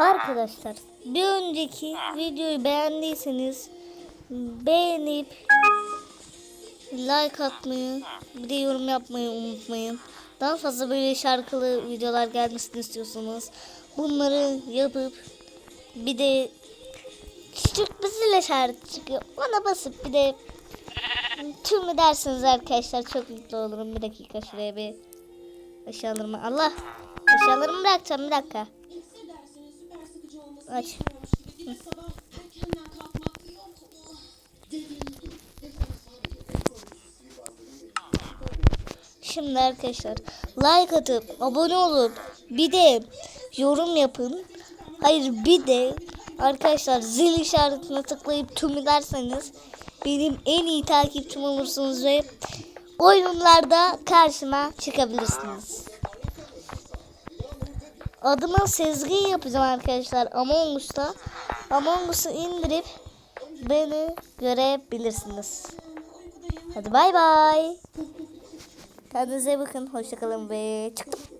Arkadaşlar bir önceki videoyu beğendiyseniz beğenip like atmayı bir de yorum yapmayı unutmayın. Daha fazla böyle şarkılı videolar gelmesini istiyorsanız bunları yapıp bir de küçük bir zil işareti çıkıyor. Ona basıp bir de tüm dersiniz arkadaşlar çok mutlu olurum. Bir dakika şuraya bir eşyalarımı Allah eşyalarımı bırakacağım bir dakika. Aç. Şimdi arkadaşlar like atıp abone olup bir de yorum yapın. Hayır bir de arkadaşlar zil işaretine tıklayıp tüm derseniz benim en iyi takipçim olursunuz ve oyunlarda karşıma çıkabilirsiniz. Adıma Sezgin yapacağım arkadaşlar Among Us'ta. Among Us'u indirip beni görebilirsiniz. Hadi bay bay. Kendinize bakın. Hoşçakalın ve çıktım.